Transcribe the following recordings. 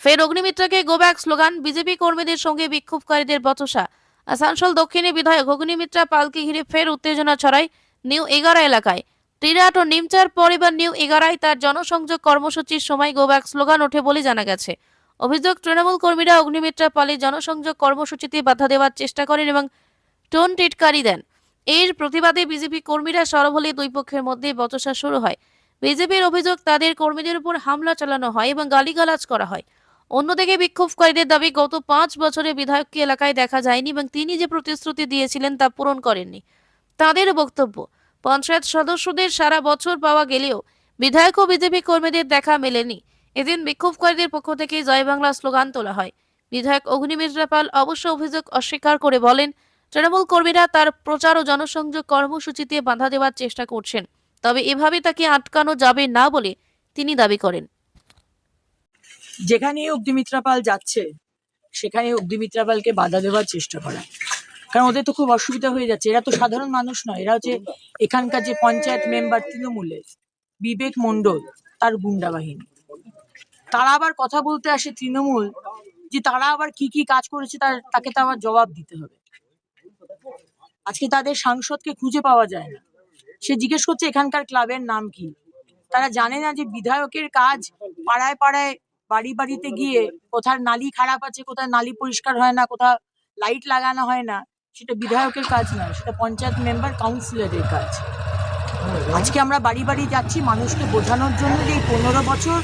ফের অগ্নিমিত্রাকে go back slogan, BJP কর্মীদের সঙ্গে বিক্ষোভকারীদের বচসা। আসানসোল দক্ষিণে বিধায়ক অগ্নিমিত্রা পালকে ঘিরে ফের উত্তেজনা ছড়ায় নিউ এগারা এলাকায়। টিরাট ও নিমচার পরিবার নিউ এগারায় তার জনসংযোগ কর্মসূচির সময় গো ব্যাক স্লোগান ওঠে বলে জানা গেছে। অভিযোগ, তৃণমূল কর্মীরা অগ্নিমিত্রা পালের জনসংযোগ কর্মসূচিতে বাধা দেওয়ার চেষ্টা করেন এবং টোন টিটকারি দেন। এর প্রতিবাদে বিজেপি কর্মীরা সরব হলে দুই পক্ষের মধ্যে বচসা শুরু হয়। বিজেপির অভিযোগ, তাদের কর্মীদের উপর হামলা চালানো হয় এবং গালিগালাজ করা হয়। অন্যদিকে বিক্ষোভকারীদের দাবি, গত পাঁচ বছরে বিধায়ককে এলাকায় দেখা যায়নি এবং তিনি যে প্রতিশ্রুতি দিয়েছিলেন তা পূরণ করেননি। তাদের বক্তব্য, পঞ্চায়েত সদস্যদের সারা বছর পাওয়া গেলেও বিধায়ক ও বিজেপি কর্মীদের দেখা মেলেনি। এদিন বিক্ষোভকারীদের পক্ষ থেকে জয় বাংলা স্লোগান তোলা হয়। বিধায়ক অগ্নিমিত্রা পাল অবশ্য অভিযোগ অস্বীকার করে বলেন, তৃণমূল কর্মীরা তার প্রচার ও জনসংযোগ কর্মসূচিতে বাধা দেওয়ার চেষ্টা করছেন। তবে এভাবে তাকে আটকানো যাবে না বলে তিনি দাবি করেন। যেখানে অগ্নিমিত্রা পাল যাচ্ছে সেখানে অগ্নিমিত্রা পালকে বাধা দেওয়ার চেষ্টা করা। কারণ ওদের তো খুব অসুবিধা হয়ে যাচ্ছে। এরা তো সাধারণ মানুষ নয়। এরা হচ্ছে এখানকার যে পঞ্চায়েত মেম্বার তৃণমূলের বিবেক মণ্ডল, তার গুন্ডা বাহিনী। তারা আবার কথা বলতে আসে তৃণমূল যে তারা আবার কি কি কাজ করেছে, তার, তাকে তো আবার জবাব দিতে হবে। আজকে তাদের সাংসদকে খুঁজে পাওয়া যায় না। সে জিজ্ঞেস করছে, এখানকার ক্লাবের নাম কি? তারা জানে না যে বিধায়কের কাজ পাড়ায় পাড়ায় বাড়ি বাড়িতে গিয়ে কোথায় নালি খারাপ আছে, কোথায় নালি পরিষ্কার হয় না কোথাও লাইট লাগানো হয় না, সেটা বিধায়কের কাজ নয়, সেটা পঞ্চায়েত মেম্বার কাউন্সিলরের কাজ। আজকে আমরা বাড়ি বাড়ি যাচ্ছি মানুষকে বোঝানোর জন্য যে এই পনেরো বছর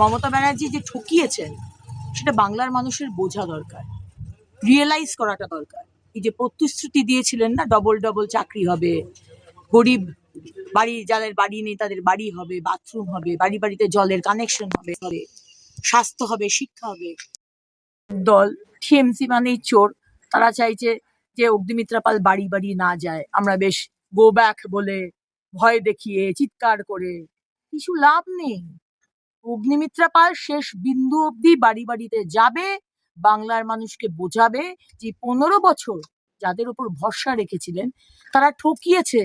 মমতা ব্যানার্জি যে ঠকিয়েছেন, সেটা বাংলার মানুষের বোঝা দরকার রিয়েলাইজ করাটা দরকার। এই যে প্রতিশ্রুতি দিয়েছিলেন না ডবল ডবল চাকরি হবে, গরিব বাড়ি, যাদের বাড়ি নেই তাদের বাড়ি হবে বাথরুম হবে, বাড়ি বাড়িতে জলের কানেকশন হবে হবে। স্বাস্থ্য হবে, শিক্ষা হবে। দল, টিএমসি মানেই চোর। তারা চাইছে যে অগ্নিমিত্রা পাল বাড়ি বাড়ি না যায়। আমরা বেশ গো ব্যাক বলে ভয় দেখিয়ে, চিৎকার করে। কিছু লাভ নেই। অগ্নিমিত্রা পাল শেষ বিন্দু অবধি বাড়ি বাড়িতে যাবে, বাংলার মানুষকে বোঝাবে যে পনেরো বছর যাদের উপর ভরসা রেখেছিলেন, তারা ঠকিয়েছে।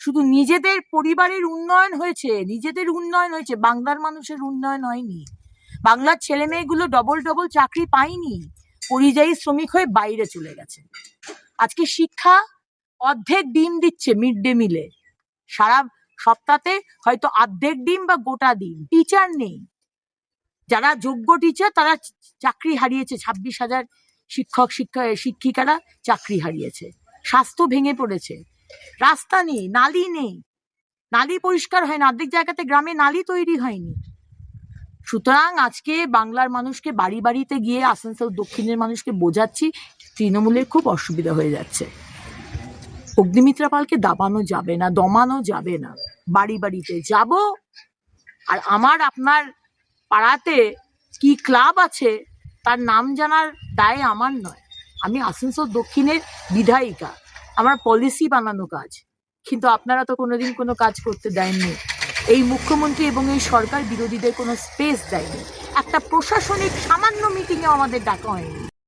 শুধু নিজেদের পরিবারের উন্নয়ন হয়েছে, নিজেদের উন্নয়ন হয়েছে, বাংলার মানুষের উন্নয়ন হয়নি। বাংলার ছেলে মেয়েগুলো ডবল ডবল চাকরি পায়নি। পরিযায়ী শ্রমিক হয়ে বাইরে চলে গেছে। আজকে শিক্ষা অর্ধেক ডিম দিচ্ছে মিড ডে মিলে সারা সপ্তাহে হয়তো অর্ধেক ডিম বা গোটা ডিম। টিচার নেই। যারা যোগ্য টিচার তারা চাকরি হারিয়েছে। ছাব্বিশ হাজার শিক্ষক, শিক্ষা, শিক্ষিকারা চাকরি হারিয়েছে। স্বাস্থ্য ভেঙে পড়েছে। রাস্তা নেই, নালি নেই। নালি পরিষ্কার হয় না। অর্ধেক জায়গাতে গ্রামে নালি তৈরি হয়নি। সুতরাং আজকে বাংলার মানুষকে বাড়ি বাড়িতে গিয়ে আসানসোল দক্ষিণের মানুষকে বোঝাচ্ছি, তৃণমূলের খুব অসুবিধা হয়ে যাচ্ছে। অগ্নিমিত্রা পালকে দাবানো যাবে না, দমানো যাবে না। বাড়ি বাড়িতে যাব আর আমার আপনার পাড়াতে কি ক্লাব আছে তার নাম জানার দায় আমার নয়। আমি আসানসোল দক্ষিণের বিধায়িকা। আমার পলিসি বানানো কাজ। কিন্তু আপনারা তো কোনোদিন কোনো কাজ করতে দেননি। এই মুখ্যমন্ত্রী এবং এই সরকার বিরোধীদের কোনো স্পেস দেয়নি। একটা প্রশাসনিক সামান্য মিটিংয়েও আমাদের ডাকা হয়নি।